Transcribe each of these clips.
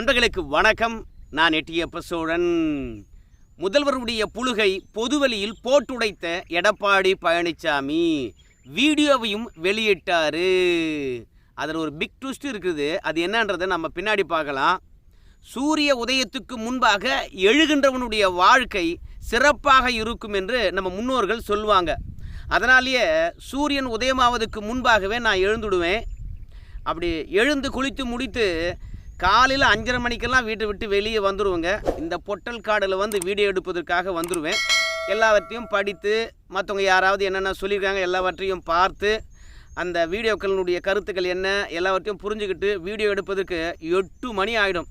நண்பர்களுக்கு வணக்கம். நான் எட்டியப்ப சோழன் முதல்வருடைய புழுகை பொதுவெளியில் போட்டுடைத்த எடப்பாடி பழனிசாமி வீடியோவையும் வெளியிட்டார். அதில் ஒரு பிக் ட்விஸ்ட் இருக்குது. அது என்னன்றதை நம்ம பின்னாடி பார்க்கலாம். சூரிய உதயத்துக்கு முன்பாக எழுகின்றவனுடைய வாழ்க்கை சிறப்பாக இருக்கும் என்று நம்ம முன்னோர்கள் சொல்லுவாங்க. அதனாலேயே சூரியன் உதயமாவதுக்கு முன்பாகவே நான் எழுந்துடுவேன். அப்படி எழுந்து குளித்து முடித்து காலையில் அஞ்சரை மணிக்கெல்லாம் வீட்டை விட்டு வெளியே வந்துடுவேங்க இந்த பொட்டல் காடில் வந்து வீடியோ எடுப்பதற்காக வந்துடுவேன் எல்லாவற்றையும் படித்து மற்றவங்க யாராவது என்னென்ன சொல்லியிருக்காங்க எல்லாவற்றையும் பார்த்து அந்த வீடியோக்களினுடைய கருத்துக்கள் என்ன எல்லாவற்றையும் புரிஞ்சுக்கிட்டு வீடியோ எடுப்பதற்கு எட்டு மணி ஆகிடும்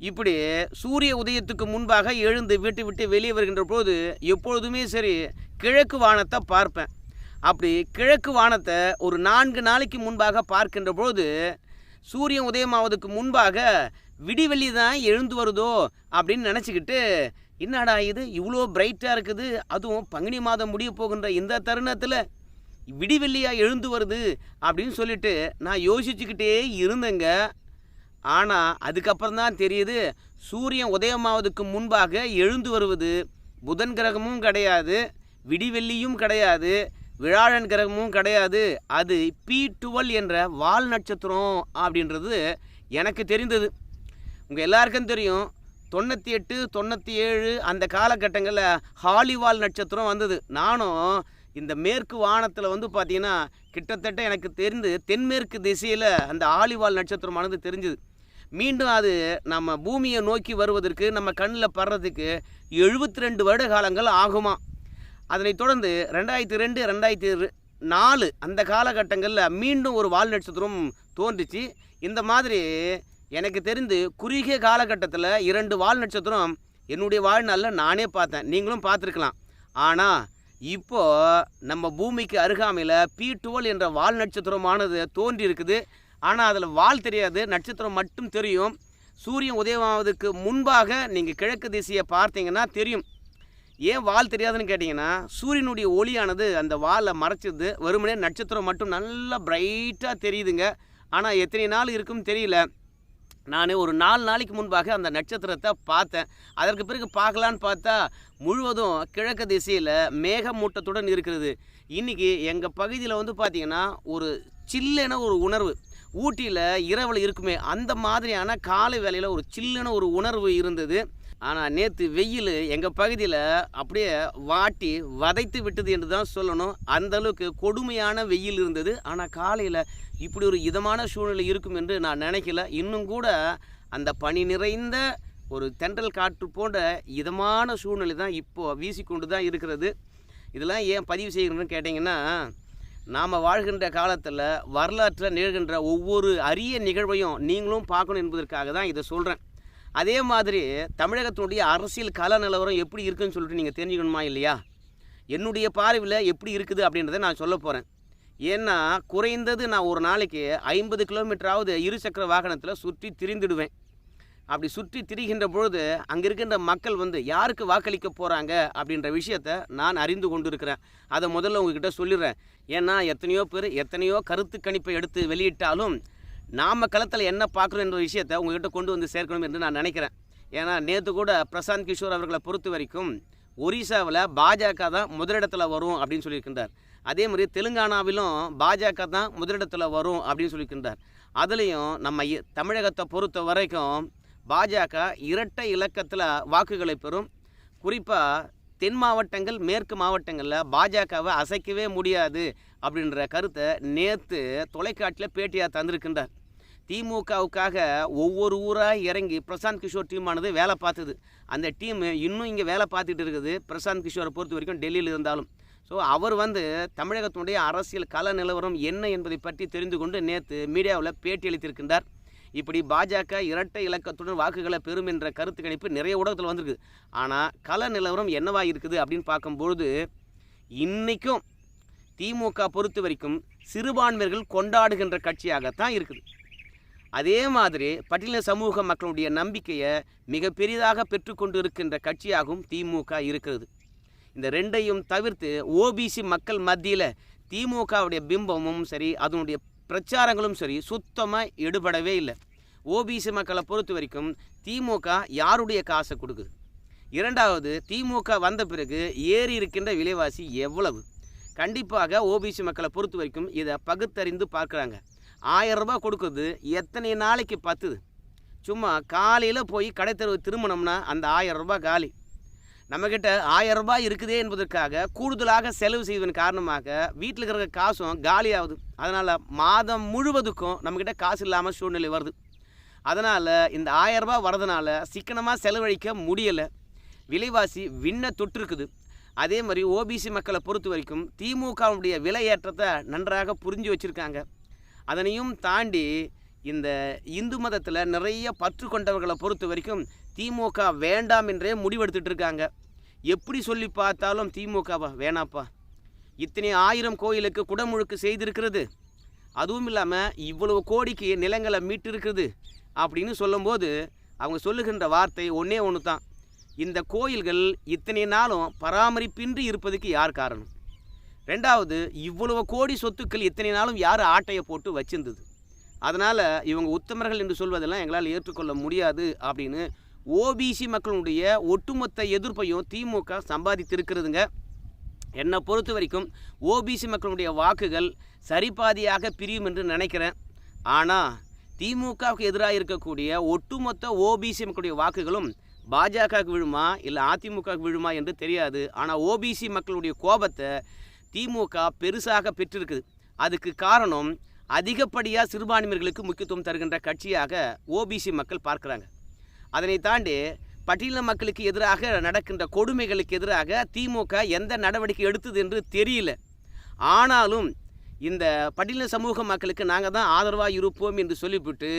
இப்படி சூரிய உதயத்துக்கு முன்பாக எழுந்து வீட்டை விட்டு வெளியே வருகின்ற போது எப்பொழுதுமே சரி கிழக்கு வானத்தை பார்ப்பேன். அப்படி கிழக்கு வானத்தை ஒரு நான்கு நாளைக்கு முன்பாக பார்க்கின்ற போது சூரியன் உதயமாவதுக்கு முன்பாக விடிவெள்ளி தான் எழுந்து வருதோ அப்படின்னு நினச்சிக்கிட்டு என்னடா இது? இவ்வளோ பிரைட்டாக இருக்குது. அதுவும் பங்குனி மாதம் முடிய போகின்ற இந்த தருணத்தில் விடிவெள்ளியாக எழுந்து வருது அப்படின்னு சொல்லிட்டு நான் யோசிச்சுக்கிட்டே இருந்தேங்க. ஆனால் அதுக்கப்புறம் தான் தெரியுது சூரியன் உதயமாவதுக்கு முன்பாக எழுந்து வருவது புதன் கிரகமும் கிடையாது விடிவெள்ளியும் கிடையாது. விழாழன் கிரகமும் கிடையாது. அது பி டுவெல் என்ற வால் நட்சத்திரம் அப்படின்றது எனக்கு தெரிந்தது. உங்கள் எல்லாருக்கும் தெரியும். தொண்ணூற்றி எட்டு தொண்ணூற்றி ஏழு அந்த காலகட்டங்களில் ஹாலிவால் நட்சத்திரம் வந்தது. நானும் இந்த மேற்கு வானத்தில் வந்து பார்த்தீங்கன்னா கிட்டத்தட்ட எனக்கு தெரிந்து தென்மேற்கு திசையில் அந்த ஆலிவால் நட்சத்திரமானது தெரிஞ்சுது. மீண்டும் அது நம்ம பூமியை நோக்கி வருவதற்கு நம்ம கண்ணில் படுறதுக்கு எழுபத்தி ரெண்டு வருட காலங்கள் ஆகுமா? அதனைத் தொடர்ந்து ரெண்டாயிரத்தி ரெண்டு ரெண்டாயிரத்தி நாலு அந்த காலகட்டங்களில் மீண்டும் ஒரு வால் நட்சத்திரம் தோன்றுச்சு. இந்த மாதிரி எனக்கு தெரிந்து குறுகிய காலகட்டத்தில் இரண்டு வால் நட்சத்திரம் என்னுடைய வாழ்நாளில் நானே பார்த்தேன். நீங்களும் பார்த்துருக்கலாம். ஆனால் இப்போது நம்ம பூமிக்கு அருகாமையில் பி டுவெல் என்ற வால் நட்சத்திரமானது தோன்றி இருக்குது ஆனால் அதில் வால் தெரியாது நட்சத்திரம் மட்டும் தெரியும். சூரியன் உதயமாவதுக்கு முன்பாக நீங்கள் கிழக்கு திசையை பார்த்தீங்கன்னா தெரியும். ஏன் வால் தெரியாதுன்னு கேட்டிங்கன்னா சூரியனுடைய ஒளியானது அந்த வாலை மறைச்சிது வெறுமனே நட்சத்திரம் மட்டும் நல்லா பிரைட்டாக தெரியுதுங்க. ஆனால் எத்தனை நாள் இருக்குன்னு தெரியல. நான் ஒரு நாலு நாளைக்கு முன்பாக அந்த நட்சத்திரத்தை பார்த்தேன். அதற்கு பிறகு பார்க்கலான்னு பார்த்தா முழுவதும் கிழக்கு திசையில் மேகமூட்டத்துடன் இருக்கிறது. இன்றைக்கி எங்கள் பகுதியில் வந்து பார்த்திங்கன்னா ஒரு சில்லுன ஒரு உணர்வு. ஊட்டியில் இரவில் இருக்குமே அந்த மாதிரியான காலை வேலையில் ஒரு சில்லுன ஒரு உணர்வு இருந்தது. ஆனால் நேற்று வெயில் எங்கள் பகுதியில் அப்படியே வாட்டி வதைத்து விட்டது என்று தான் சொல்லணும். அந்த அளவுக்கு கொடுமையான வெயில் இருந்தது. ஆனால் காலையில் இப்படி ஒரு இதமான சூழ்நிலை இருக்கும் என்று நான் நினைக்கல. இன்னும் கூட அந்த பனி நிறைந்த ஒரு தென்றல் காற்று போன்ற இதமான சூழ்நிலை தான் இப்போது வீசிக்கொண்டு தான் இருக்கிறது. இதெல்லாம் ஏன் பதிவு செய்கிறேன்னு கேட்டிங்கன்னா நாம் வாழ்கின்ற காலத்தில் வரலாற்றில் நிகழ்கின்ற ஒவ்வொரு அரிய நிகழ்வையும் நீங்களும் பார்க்கணும் என்பதற்காக தான் இதை சொல்கிறேன் அதே மாதிரி தமிழகத்தினுடைய அரசியல் கல நிலவரம் எப்படி இருக்குதுன்னு சொல்லிட்டு நீங்கள் தெரிஞ்சுக்கணுமா இல்லையா? என்னுடைய பார்வையில் எப்படி இருக்குது அப்படின்றத நான் சொல்ல போகிறேன் ஏன்னா குறைந்தது நான் ஒரு நாளைக்கு ஐம்பது கிலோமீட்டராவது இருசக்கர வாகனத்தில் சுற்றி திரிந்துடுவேன். அப்படி சுற்றி திரிகின்ற பொழுது அங்கே இருக்கின்ற மக்கள் வந்து யாருக்கு வாக்களிக்க போகிறாங்க அப்படின்ற விஷயத்த நான் அறிந்து கொண்டு இருக்கிறேன் அதை முதல்ல உங்ககிட்ட சொல்லிடுறேன். ஏன்னா எத்தனையோ பேர் எத்தனையோ கருத்து கணிப்பை எடுத்து வெளியிட்டாலும் நாம் களத்தில் என்ன பார்க்குறோம் என்ற விஷயத்தை உங்ககிட்ட கொண்டு வந்து சேர்க்கணும் என்று நான் நினைக்கிறேன். ஏன்னா நேற்று கூட பிரசாந்த் கிஷோர் அவர்களை பொறுத்த வரைக்கும் ஒரிசாவில் பாஜக தான் முதலிடத்தில் வரும் அப்படின்னு சொல்லியிருக்கின்றார். அதே மாதிரி தெலுங்கானாவிலும் பாஜக தான் முதலிடத்தில் வரும் அப்படின்னு சொல்லியிருக்கின்றார். அதுலேயும் நம்ம தமிழகத்தை பொறுத்த வரைக்கும் பாஜக இரட்டை இலக்கத்தில் வாக்குகளை பெறும். குறிப்பாக தென் மாவட்டங்கள் மேற்கு மாவட்டங்களில் பாஜகவை அசைக்கவே முடியாது அப்படின்ற கருத்தை நேற்று தொலைக்காட்சியில் பேட்டியாக தந்திருக்கின்றார். திமுகவுக்காக ஒவ்வொரு ஊராக இறங்கி பிரசாந்த் கிஷோர் டீமானது வேலை பார்த்தது. அந்த டீம் இன்னும் இங்கே வேலை பார்த்துட்டு இருக்குது. பிரசாந்த் கிஷோரை பொறுத்த வரைக்கும் டெல்லியில் இருந்தாலும். ஸோ அவர் வந்து தமிழகத்தினுடைய அரசியல் கள நிலவரம் என்ன என்பதை பற்றி தெரிந்து கொண்டு நேற்று மீடியாவில் பேட்டி அளித்திருக்கின்றார். இப்படி பாஜக இரட்டை இலக்கத்துடன் வாக்குகளை பெறும் என்ற கருத்து கணிப்பு நிறைய ஊடகத்தில் வந்திருக்கு. ஆனால் கள நிலவரம் என்னவா இருக்குது அப்படின்னு பார்க்கும்பொழுது இன்றைக்கும் திமுக பொறுத்த வரைக்கும் சிறுபான்மையர்கள் கொண்டாடுகின்ற கட்சியாகத்தான் இருக்குது. அதே மாதிரி பட்டியலின சமூக மக்களுடைய நம்பிக்கையை மிக பெரிதாக பெற்றுக்கொண்டு இருக்கின்ற கட்சியாகவும் திமுக இருக்கிறது. இந்த ரெண்டையும் தவிர்த்து ஓபிசி மக்கள் மத்தியில் திமுகவுடைய பிம்பமும் சரி அதனுடைய பிரச்சாரங்களும் சரி சுத்தமாக எடுபடவே இல்லை. ஓபிசி மக்களை பொறுத்த வரைக்கும் திமுக யாருடைய காசை கொடுக்குது? இரண்டாவது திமுக வந்த பிறகு ஏறி இருக்கின்ற விலைவாசி எவ்வளவு? கண்டிப்பாக ஓபிசி மக்களை பொறுத்த வரைக்கும் இதை பகுத்தறிந்து பார்க்குறாங்க. ஆயிரம் ரூபாய் கொடுக்குறது எத்தனை நாளைக்கு பத்துது? சும்மா காலையில் போய் கடைத்தெருவு திரும்பினோம்னா அந்த ஆயிரம் ரூபாய் காலி. நம்மக்கிட்ட ஆயிரம் ரூபாய் இருக்குதே என்பதற்காக கூடுதலாக செலவு செய்வதன் காரணமாக வீட்டில் இருக்கிற காசும் காலியாகுது. அதனால் மாதம் முழுவதுக்கும் நம்மக்கிட்ட காசு இல்லாமல் சூழ்நிலை வருது. அதனால் இந்த ஆயிரம் ரூபாய் வரதுனால சிக்கனமாக செலவழிக்க முடியலை. விலைவாசி விண்ண தொற்றுருக்குது. அதே மாதிரி ஓபிசி மக்களை பொறுத்த வரைக்கும் திமுகவுடைய விலை ஏற்றத்தை நன்றாக புரிஞ்சு வச்சுருக்காங்க. அதனையும் தாண்டி இந்த இந்து மதத்தில் நிறைய பற்று கொண்டவர்களை பொறுத்த வரைக்கும் திமுக வேண்டாம் என்றே முடிவெடுத்துட்டு இருக்காங்க எப்படி சொல்லி பார்த்தாலும் திமுகவா? வேணாப்பா. இத்தனை ஆயிரம் கோயிலுக்கு குடமுழுக்கு செய்திருக்கிறது. அதுவும் இல்லாமல் இவ்வளவு கோடிக்கு நிலங்களை மீட்டிருக்கிறது அப்படின்னு சொல்லும்போது அவங்க சொல்லுகின்ற வார்த்தை ஒன்றே ஒன்று தான் இந்த கோயில்கள் இத்தனை நாளும் பராமரிப்பின்றி இருப்பதுக்கு யார் காரணம்? ரெண்டாவது இவ்வளவு கோடி சொத்துக்கள் இத்தனை நாளும் யார் ஆட்டையை போட்டு வச்சிருந்தது? அதனால் இவங்க உத்தமர்கள் என்று சொல்வதெல்லாம் எங்களால் ஏற்றுக்கொள்ள முடியாது அப்படின்னு ஓபிசி மக்களுடைய ஒட்டுமொத்த எதிர்ப்பையும் திமுக சம்பாதித்திருக்கிறதுங்க. என்னை பொறுத்த வரைக்கும் ஓபிசி மக்களுடைய வாக்குகள் சரிபாதியாக பிரியும் என்று நினைக்கிறேன். ஆனால் திமுகவுக்கு எதிராக இருக்கக்கூடிய ஒட்டுமொத்த ஓபிசி மக்களுடைய வாக்குகளும் பாஜகவுக்கு விழுமா இல்லை அதிமுகவுக்கு விழுமா என்று தெரியாது. ஆனால் ஓபிசி மக்களுடைய கோபத்தை திமுக பெருசாக பெற்றிருக்குது. அதுக்கு காரணம் அதிகப்படியாக சிறுபான்மையர்களுக்கு முக்கியத்துவம் தருகின்ற கட்சியாக ஓபிசி மக்கள் பார்க்குறாங்க. அதனை தாண்டி பட்டியல மக்களுக்கு எதிராக நடக்கின்ற கொடுமைகளுக்கு எதிராக திமுக எந்த நடவடிக்கை எடுத்தது என்று தெரியல. ஆனாலும் இந்த பட்டியல சமூக மக்களுக்கு நாங்கள் தான் ஆதரவாக இருப்போம் என்று சொல்லிவிட்டு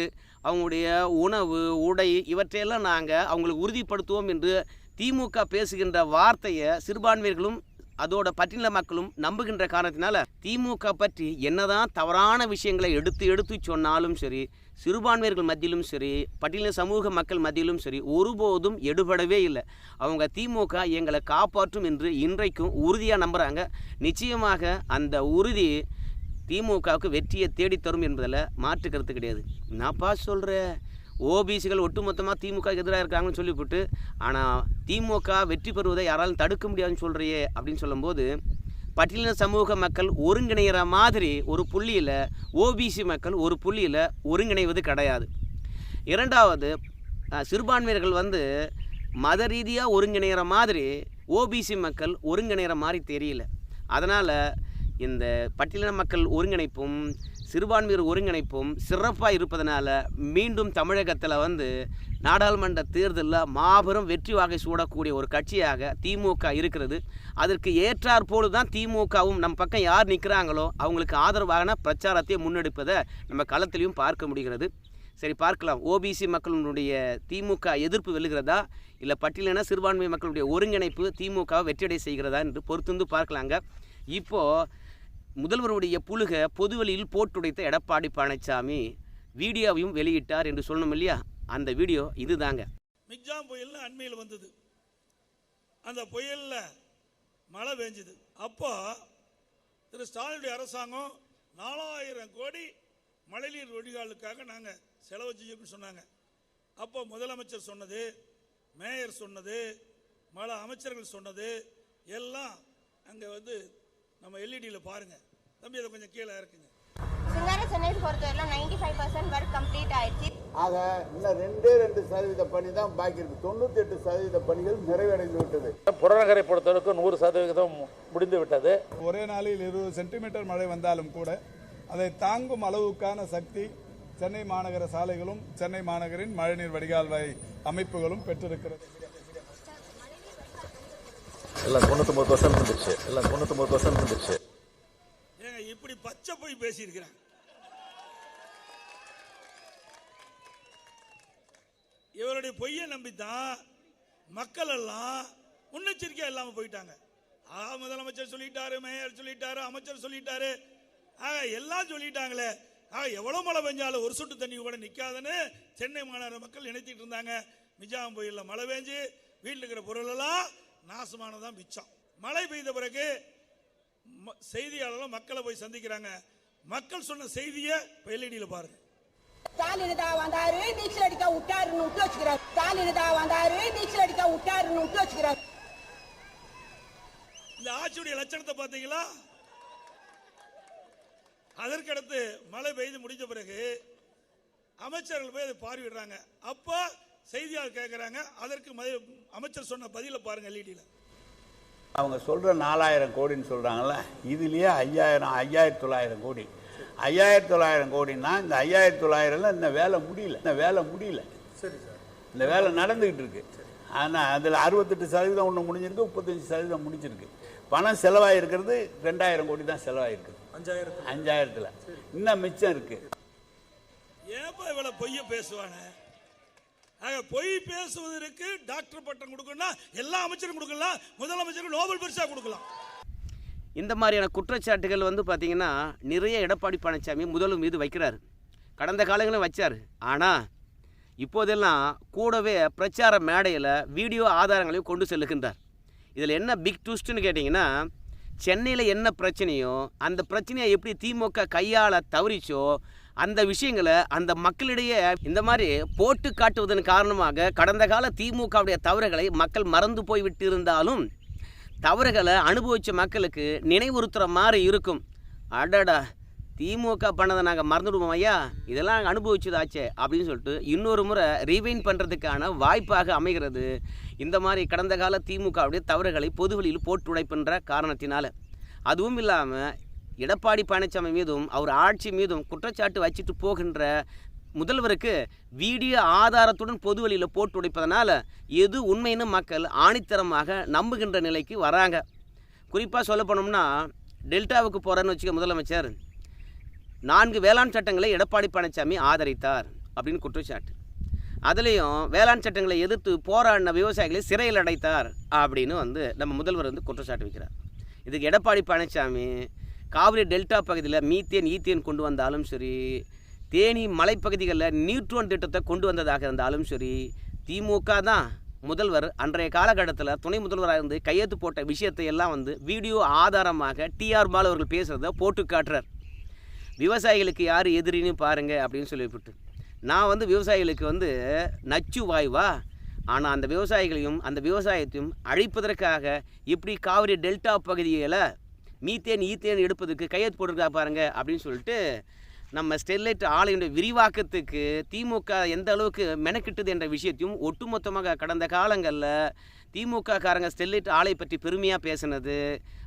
அவங்களுடைய உணவு உடை இவற்றையெல்லாம் நாங்கள் அவங்களுக்கு உறுதிப்படுத்துவோம் என்று திமுக பேசுகின்ற வார்த்தையை சிறுபான்மையர்களும் அதோட பட்டியல மக்களும் நம்புகின்ற காரணத்தினால திமுக பற்றி என்னதான் தவறான விஷயங்களை எடுத்து எடுத்து சொன்னாலும் சரி சிறுபான்மையர்கள் மத்தியிலும் சரி பட்டியல சமூக மக்கள் மத்தியிலும் சரி ஒருபோதும் எடுபடவே இல்லை. அவங்க திமுக எங்களை காப்பாற்றும் என்று இன்றைக்கும் உறுதியாக நம்புகிறாங்க நிச்சயமாக அந்த உறுதி திமுகவுக்கு வெற்றியை தேடித்தரும் என்பதில் மாற்று கருத்து கிடையாது. என்னப்பா சொல்கிற ஓபிசிகள் ஒட்டுமொத்தமாக திமுக எதிராக இருக்காங்கன்னு சொல்லிவிட்டு ஆனால் திமுக வெற்றி பெறுவதை யாராலும் தடுக்க முடியாதுன்னு சொல்கிறியே அப்படின்னு சொல்லும்போது பட்டியலின சமூக மக்கள் ஒருங்கிணைகிற மாதிரி ஒரு புள்ளியில் ஓபிசி மக்கள் ஒரு புள்ளியில் ஒருங்கிணைவது கிடையாது. இரண்டாவது சிறுபான்மையர்கள் வந்து மத ரீதியாக ஒருங்கிணைகிற மாதிரி ஓபிசி மக்கள் ஒருங்கிணைகிற மாதிரி தெரியல. அதனால் இந்த பட்டியலின மக்கள் ஒருங்கிணைப்பும் சிறுபான்மையர் ஒருங்கிணைப்பும் சிறப்பாக இருப்பதனால மீண்டும் தமிழகத்தில் வந்து நாடாளுமன்ற தேர்தலில் மாபெரும் வெற்றி வாகை சூடக்கூடிய ஒரு கட்சியாக திமுக இருக்கிறது. அதற்கு ஏற்றாற்போடு தான் திமுகவும் நம் பக்கம் யார் நிற்கிறாங்களோ அவங்களுக்கு ஆதரவான பிரச்சாரத்தை முன்னெடுப்பதை நம்ம களத்திலையும் பார்க்க முடிகிறது. சரி பார்க்கலாம். ஓபிசி மக்களுடைய திமுக எதிர்ப்பு வெல்லுகிறதா? இல்லை பட்டியலின சிறுபான்மை மக்களுடைய ஒருங்கிணைப்பு திமுக வெற்றியடை செய்கிறதா என்று பொறுத்திருந்து பார்க்கலாங்க. இப்போது முதல்வருடைய புழுக பொதுவெளியில் போட்டுடைத்த எடப்பாடி பழனிசாமி வீடியோவையும் வெளியிட்டார் என்று சொல்லணும் இல்லையா? அந்த வீடியோ இதுதாங்க. மிக்ஜாம் புயல்னு அண்மையில் வந்தது. அந்த புயலில் மழை பெஞ்சுது. அப்போ திரு ஸ்டாலினுடைய அரசாங்கம் நாலாயிரம் கோடி மழைநீர் வடிகாலுக்காக நாங்கள் செலவு செய்யணும்னு சொன்னாங்க. அப்போ முதலமைச்சர் சொன்னது மேயர் சொன்னது பல அமைச்சர்கள் சொன்னது எல்லாம் அங்கே வந்து நம்ம எல்இடியில் பாருங்கள் தம்பி அதை கொஞ்சம் கீழே இருக்குங்க சிங்கார சென்னை பொறுத்தவரையிலும் ninety five percent work complete ஆயிடுச்சு. ஆக இன்னும் ரெண்டே ரெண்டு சதவீத பணி தான் பாக்கி இருக்கு. தொண்ணூத்தி எட்டு சதவீத பணிகள் நிறைவடைந்து விட்டது. புறநகரை பொறுத்தவரைக்கும் நூறு சதவிகிதம் முடிந்து விட்டது. ஒரே நாளில் இருபது சென்டிமீட்டர் மழை வந்தாலும் கூட அதை தாங்கும் அளவுக்கான சக்தி சென்னை மாநகர சாலைகளும் சென்னை மாநகரின் மழைநீர் வடிகால்வாய் அமைப்புகளும் பெற்றிருக்கிறது. எல்லாம் தொண்ணூத்தொம்பது பர்சன்ட் வந்துருச்சு எல்லாம் பர்சன்ட் வந்துருச்சு ஏங்க இப்படி பச்சை போய் பேசியிருக்கிறாங்க இவருடைய பொய்யை நம்பித்தான் மக்கள் எல்லாம் முன்னெச்சரிக்கையா இல்லாம போயிட்டாங்க. ஆ முதலமைச்சர் சொல்லிட்டாரு மேயர் சொல்லிட்டாரு அமைச்சர் சொல்லிட்டாரு. ஆக எல்லாம் சொல்லிட்டாங்களே. ஆக எவ்வளவு மழை பெஞ்சாலும் ஒரு சொட்டு தண்ணி கூட நிக்காதுன்னு சென்னை மாநகர மக்கள் நினைத்திட்டு இருந்தாங்க. மிஜாம் புயல்ல மழை பெஞ்சு வீட்டில் இருக்கிற பொருள் எல்லாம் நாசமானதான் மிச்சம். மழை பெய்த பிறகு ம- செய்தியாளர்கள் மக்களை போய் சந்திக்கிறாங்க. மக்கள் சொன்ன செய்தியை எல்இடியில் பாருங்க. ஸ்டாலின் தான் வந்தாரு நீச்சல் அடிக்க விட்டாருன்னு விட்டு வச்சுக்கிறாரு. ஸ்டாலின் தான் வந்தாரு நீச்சல் அடிக்க விட்டாருன்னு விட்டு வச்சுக்கிறாரு. இந்த ஆட்சியுடைய லட்சணத்தை பார்த்தீங்களா? அதற்கடுத்து மழை பெய்து முடிஞ்ச பிறகு அமைச்சர்கள் போய் அதை பார்வையிடுறாங்க. அப்போ செய்தியாளர் கேட்குறாங்க அதற்கு மதி- அமைச்சர் சொன்ன பதிலை பாருங்க எல்இடியில் அவங்க சொல்ற நாலாயிரம் கோடின்னு சொல்றாங்கல்ல இதுலயே ஐயாயிரம் ஐயாயிரத்தி தொள்ளாயிரம் கோடி. ஐயாயிரத்தி தொள்ளாயிரம் கோடின்னா இந்த ஐயாயிரத்தி தொள்ளாயிரம்ல இந்த வேலை முடியல. இந்த வேலை முடியல. இந்த வேலை நடந்துகிட்டு இருக்கு. ஆனால் அதில் அறுபத்தெட்டு சதவீதம் ஒன்று முடிஞ்சிருக்கு முப்பத்தஞ்சு சதவீதம் முடிஞ்சிருக்கு. பணம் செலவாயிருக்கிறது ரெண்டாயிரம் கோடி தான் செலவாயிருக்குது அஞ்சாயிரத்தில். அஞ்சாயிரத்தில். இன்னும் மிச்சம் இருக்கு. ஏப்பா இவ்வளவு பொய்ய பேசுவானே? ஆக பொய் பேசுவதற்கு டாக்டர் பட்டம் கொடுக்கணும்னா எல்லா அமைச்சரும் கொடுக்கலாம் முதலமைச்சருக்கு நோபல் பரிசா கொடுக்கலாம். இந்த மாதிரியான குற்றச்சாட்டுகள் வந்து பார்த்திங்கன்னா நிறைய எடப்பாடி பழனிசாமி முதல்வர் மீது வைக்கிறார். கடந்த காலங்களும் வச்சார். ஆனால் இப்போதெல்லாம் கூடவே பிரச்சார மேடையில் வீடியோ ஆதாரங்களையும் கொண்டு செல்லுகின்றார். இதில் என்ன பிக் ட்விஸ்ட்டுன்னு கேட்டிங்கன்னா சென்னையில் என்ன பிரச்சனையோ அந்த பிரச்சனையை எப்படி திமுக கையாள தவறிச்சோ அந்த விஷயங்களை அந்த மக்களிடையே இந்த மாதிரி போட்டு காட்டுவதன் காரணமாக கடந்த கால திமுகவுடைய தவறுகளை மக்கள் மறந்து போய்விட்டு இருந்தாலும் தவறுகளை அனுபவித்த மக்களுக்கு நினைவுறுத்துகிற மாதிரி இருக்கும். அடடா திமுக பண்ணதை நாங்கள் மறந்துடுவோம் ஐயா. இதெல்லாம் நாங்கள் அனுபவிச்சதாச்சே அப்படின்னு சொல்லிட்டு இன்னொரு முறை ரீவைன் பண்ணுறதுக்கான வாய்ப்பாக அமைகிறது இந்த மாதிரி கடந்த கால திமுகவுடைய தவறுகளை பொதுவெளியில் போட்டு உடைப்புன்ற காரணத்தினால். அதுவும் இல்லாமல் எடப்பாடி பழனிசாமி மீதும் அவர் ஆட்சி மீதும் குற்றச்சாட்டு வச்சுட்டு போகின்ற முதல்வருக்கு வீடியோ ஆதாரத்துடன் பொது வழியில் போட்டு உடைப்பதனால் எது உண்மைன்னு மக்கள் ஆணித்தரமாக நம்புகின்ற நிலைக்கு வராங்க. குறிப்பாக சொல்ல போனோம்னா டெல்டாவுக்கு போகிறேன்னு வச்சுக்க முதலமைச்சர் நான்கு வேளாண் சட்டங்களை எடப்பாடி பழனிசாமி ஆதரித்தார் அப்படின்னு குற்றச்சாட்டு. அதுலேயும் வேளாண் சட்டங்களை எதிர்த்து போராடின விவசாயிகளை சிறையில் அடைத்தார் அப்படின்னு வந்து நம்ம முதல்வர் வந்து குற்றச்சாட்டு வைக்கிறார். இதுக்கு எடப்பாடி பழனிசாமி காவிரி டெல்டா பகுதியில் மீத்தேன் ஈத்தேன் கொண்டு வந்தாலும் சரி தேனி மலைப்பகுதிகளில் நியூட்ரோன் திட்டத்தை கொண்டு வந்ததாக இருந்தாலும் சரி திமுக தான் முதல்வர் அன்றைய காலகட்டத்தில் துணை முதல்வராக இருந்து கையெழுத்து போட்ட விஷயத்தை எல்லாம் வந்து வீடியோ ஆதாரமாக டிஆர் பால் அவர்கள் பேசுகிறத போட்டு காட்டுறார். விவசாயிகளுக்கு யார் எதிரின்னு பாருங்க அப்படின்னு சொல்லிவிட்டு. நான் வந்து விவசாயிகளுக்கு வந்து நச்சு வாய்வா ஆனால் அந்த விவசாயிகளையும் அந்த விவசாயத்தையும் அழிப்பதற்காக இப்படி காவிரி டெல்டா பகுதியில் மீத்தேன் ஈத்தேன் எடுப்பதுக்கு கையெழுத்து போட்டிருக்கா பாருங்க அப்படின்னு சொல்லிட்டு நம்ம ஸ்டெர்லைட் ஆலையுடைய விரிவாக்கத்துக்கு திமுக எந்த அளவுக்கு மெனக்கிட்டது என்ற விஷயத்தையும் ஒட்டுமொத்தமாக கடந்த காலங்களில் திமுக காரங்க ஸ்டெர்லைட் ஆலை பற்றி பெருமையாக பேசினது.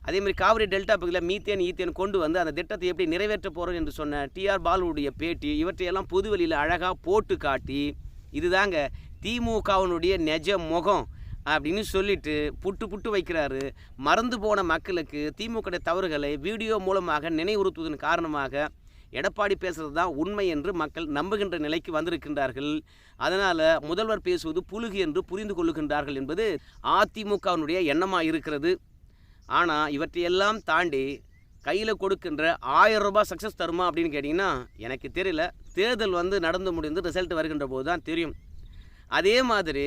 அதே மாதிரி காவிரி டெல்டா பகுதியில் மீத்தேன் ஈத்தேன் கொண்டு வந்து அந்த திட்டத்தை எப்படி நிறைவேற்ற போகிறோம் என்று சொன்ன டிஆர் பாலுடைய பேட்டி இவற்றையெல்லாம் பொதுவெளியில் அழகாக போட்டு காட்டி இதுதாங்க திமுகவினுடைய நெஜ முகம் அப்படின்னு சொல்லிட்டு புட்டு புட்டு வைக்கிறாரு. மறந்து போன மக்களுக்கு திமுக தவறுகளை வீடியோ மூலமாக நினைவுறுத்துவதன் காரணமாக எடப்பாடி பேசுறது தான் உண்மை என்று மக்கள் நம்புகின்ற நிலைக்கு வந்திருக்கின்றார்கள். அதனால் முதல்வர் பேசுவது புலுகு என்று புரிந்து கொள்ளுகின்றார்கள் என்பது அதிமுகவினுடைய எண்ணமாக இருக்கிறது. ஆனால் இவற்றையெல்லாம் தாண்டி கையில் கொடுக்கின்ற ஆயிரம் ரூபாய் சக்ஸஸ் தருமா அப்படின்னு கேட்டிங்கன்னா எனக்கு தெரியல. தேர்தல் வந்து நடந்து முடிந்து ரிசல்ட் வருகின்ற போது தான் தெரியும். அதே மாதிரி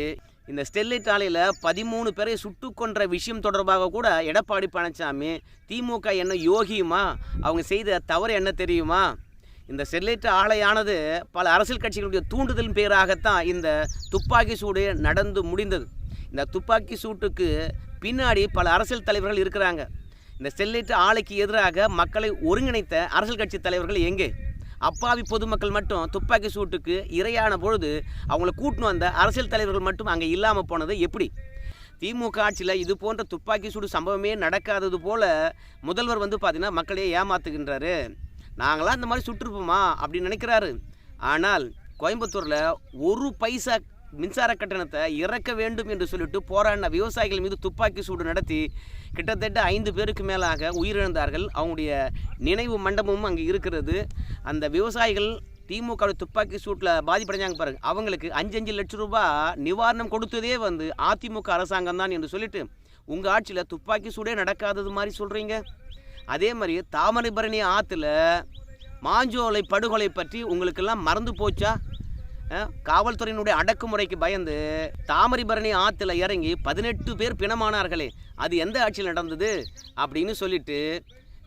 இந்த ஸ்டெர்லைட் ஆலையில் பதிமூணு பேரை சுட்டு கொன்ற விஷயம் தொடர்பாக கூட எடப்பாடி பழனிசாமி திமுக என்ன யோகியுமா? அவங்க செய்த தவறு என்ன தெரியுமா? இந்த ஸ்டெர்லைட் ஆலையானது பல அரசியல் கட்சிகளுடைய தூண்டுதலின் பேராகத்தான் இந்த துப்பாக்கி சூடு நடந்து முடிந்தது. இந்த துப்பாக்கி சூட்டுக்கு பின்னாடி பல அரசியல் தலைவர்கள் இருக்கிறாங்க. இந்த ஸ்டெர்லைட் ஆலைக்கு எதிராக மக்களை ஒருங்கிணைத்த அரசியல் கட்சி தலைவர்கள் எங்கே? அப்பாவி பொதுமக்கள் மட்டும் துப்பாக்கி சூட்டுக்கு இரையான பொழுது அவங்கள கூட்டின்னு வந்த அரசியல் தலைவர்கள் மட்டும் அங்கே இல்லாமல் போனது எப்படி? திமுக ஆட்சியில் இது போன்ற துப்பாக்கி சூடு சம்பவமே நடக்காதது போல் முதல்வர் வந்து பார்த்தீங்கன்னா மக்களையே ஏமாத்துகின்றாரு. நாங்களாம் இந்த மாதிரி சுட்டிருப்போமா? அப்படின்னு நினைக்கிறாரு. ஆனால் கோயம்புத்தூரில் ஒரு பைசா மின்சார கட்டணத்தை இறக்க வேண்டும் என்று சொல்லிட்டு போராடின விவசாயிகள் மீது துப்பாக்கி சூடு நடத்தி கிட்டத்தட்ட ஐந்து பேருக்கு மேலாக உயிரிழந்தார்கள். அவங்களுடைய நினைவு மண்டபமும் அங்கே இருக்கிறது. அந்த விவசாயிகள் திமுக துப்பாக்கி சூட்டில் பாதிப்படைஞ்சாங்க பாருங்க. அவங்களுக்கு அஞ்சு அஞ்சு லட்சம் ரூபாய் நிவாரணம் கொடுத்ததே வந்து அதிமுக அரசாங்கம் தான் என்று சொல்லிட்டு உங்கள் ஆட்சியில் துப்பாக்கி சூடே நடக்காதது மாதிரி சொல்கிறீங்க அதே மாதிரி தாமிரபரணி ஆற்றுல மாஞ்சோலை படுகொலை பற்றி உங்களுக்கெல்லாம் மறந்து போச்சா? காவல்துறையினுடைய அடக்குமுறைக்கு பயந்து தாமரிபரணி ஆற்றுல இறங்கி பதினெட்டு பேர் பிணமானார்களே. அது எந்த ஆட்சியில் நடந்தது? அப்படின்னு சொல்லிட்டு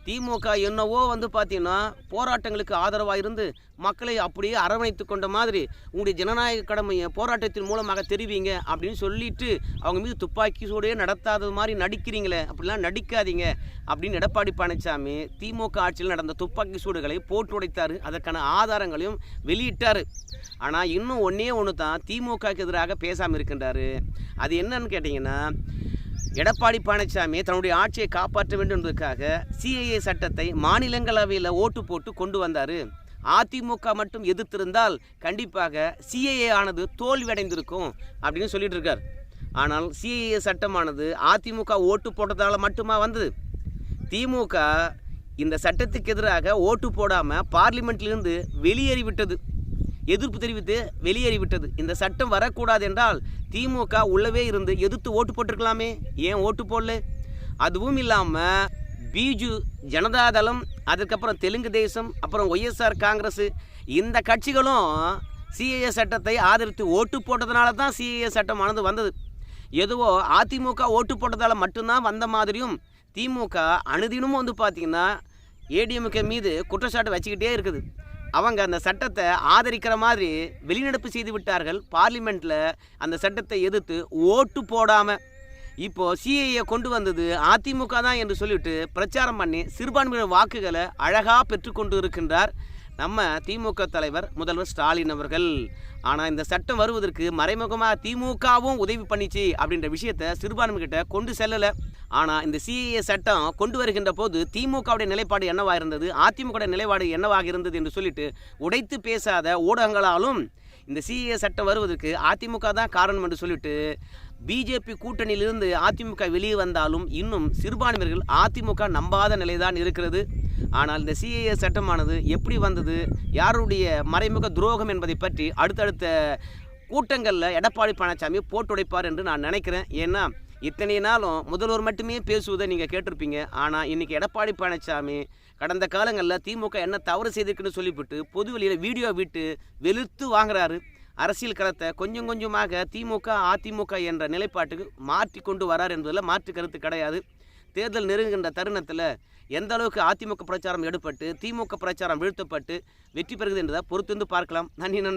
திமுக என்னவோ வந்து பார்த்தீங்கன்னா போராட்டங்களுக்கு ஆதரவாக இருந்து மக்களை அப்படியே அரவணைத்து கொண்ட மாதிரி உங்களுடைய ஜனநாயக கடமையை போராட்டத்தின் மூலமாக தெரிவிங்க அப்படின்னு சொல்லிட்டு அவங்க மீது துப்பாக்கி சூடே நடத்தாத மாதிரி நடிக்கிறீங்களே அப்படிலாம் நடிக்காதீங்க அப்படின்னு எடப்பாடி பழனிசாமி திமுக ஆட்சியில் நடந்த துப்பாக்கி சூடுகளை போட்டு உடைத்தார். அதற்கான ஆதாரங்களையும் வெளியிட்டார். ஆனால் இன்னும் ஒன்றே ஒன்று தான் திமுகவுக்கு எதிராக பேசாமல் இருக்கின்றாரு. அது என்னன்னு கேட்டிங்கன்னா எடப்பாடி பழனிசாமி தன்னுடைய ஆட்சியை காப்பாற்ற வேண்டும் என்பதற்காக சிஏஏ சட்டத்தை மாநிலங்களவையில் ஓட்டு போட்டு கொண்டு வந்தார். அதிமுக மட்டும் எதிர்த்திருந்தால் கண்டிப்பாக சிஏஏ ஆனது தோல்வியடைந்திருக்கும் அப்படின்னு சொல்லிட்டு இருக்கார். ஆனால் சிஏஏ சட்டமானது அதிமுக ஓட்டு போட்டதால் மட்டுமா வந்தது? திமுக இந்த சட்டத்துக்கு எதிராக ஓட்டு போடாமல் பார்லிமெண்ட்லேருந்து வெளியேறிவிட்டது. எதிர்ப்பு தெரிவித்து வெளியேறிவிட்டது. இந்த சட்டம் வரக்கூடாது என்றால் திமுக உள்ளவே இருந்து எதிர்த்து ஓட்டு போட்டிருக்கலாமே. ஏன் ஓட்டு போடல? அதுவும் இல்லாமல் பிஜு ஜனதாதளம் அதுக்கப்புறம் தெலுங்கு தேசம் அப்புறம் ஒய்எஸ்ஆர் காங்கிரஸ் இந்த கட்சிகளும் சிஏஏ சட்டத்தை ஆதரித்து ஓட்டு போட்டதுனால தான் சிஏஏ சட்டமானது வந்தது. எதுவோ அதிமுக ஓட்டு போட்டதால் மட்டும்தான் வந்த மாதிரியும் திமுக அனுதினமும் வந்து பார்த்திங்கன்னா ஏடிஎம்கே மீது குற்றச்சாட்டு வச்சுக்கிட்டே இருக்குது. அவங்க அந்த சட்டத்தை ஆதரிக்கிற மாதிரி வெளிநடப்பு செய்து விட்டார்கள். பார்லிமெண்ட்டில் அந்த சட்டத்தை எதிர்த்து ஓட்டு போடாமல் இப்போது சிஏஏ கொண்டு வந்தது அதிமுக தான் என்று சொல்லிவிட்டு பிரச்சாரம் பண்ணி சிறுபான்மையினர் வாக்குகளை அழகாக பெற்றுக்கொண்டு இருக்கின்றார். நம்ம திமுக தலைவர் முதல்வர் ஸ்டாலின் அவர்கள். ஆனால் இந்த சட்டம் வருவதற்கு மறைமுகமாக திமுகவும் உதவி பண்ணிச்சு அப்படின்ற விஷயத்த சிறுபான்மை கிட்ட கொண்டு செல்லலை. ஆனால் இந்த சிஏஏ சட்டம் கொண்டு வருகின்ற போது திமுகவுடைய நிலைப்பாடு என்னவாக இருந்தது? அதிமுக நிலைப்பாடு என்னவாக இருந்தது என்று சொல்லிட்டு உடைத்து பேசாத ஊடகங்களாலும் இந்த சிஏ சட்டம் வருவதற்கு அதிமுக தான் காரணம் என்று சொல்லிட்டு பிஜேபி கூட்டணியிலிருந்து அதிமுக வெளியே வந்தாலும் இன்னும் சிறுபான்மையர்கள் அதிமுக நம்பாத நிலைதான் இருக்கிறது. ஆனால் இந்த சிஏஏ சட்டமானது எப்படி வந்தது? யாருடைய மறைமுக துரோகம் என்பதை பற்றி அடுத்தடுத்த கூட்டங்களில் எடப்பாடி பழனிசாமி போட்டுடைப்பார் என்று நான் நினைக்கிறேன். ஏன்னா இத்தனை நாளும் முதல்வர் மட்டுமே பேசுவதை நீங்கள் கேட்டிருப்பீங்க. ஆனால் இன்றைக்கி எடப்பாடி பழனிசாமி கடந்த காலங்களில் திமுக என்ன தவறு செய்திருக்குன்னு சொல்லிவிட்டு பொதுவெளியில் வீடியோ விட்டு வெளுத்து வாங்குறாரு. அரசியல் களத்தை கொஞ்சம் கொஞ்சமாக திமுக அதிமுக என்ற நிலைப்பாட்டுக்கு மாற்றி கொண்டு வரார் என்பதில் மாற்று கருத்து கிடையாது. தேர்தல் நெருங்குகின்ற தருணத்தில் எந்த அளவுக்கு அதிமுக பிரச்சாரம் எடுப்பட்டு திமுக பிரச்சாரம் வீழ்த்தப்பட்டு வெற்றி பெறுகிறது என்பதை பொறுத்திருந்து பார்க்கலாம். நன்றி நன்றி.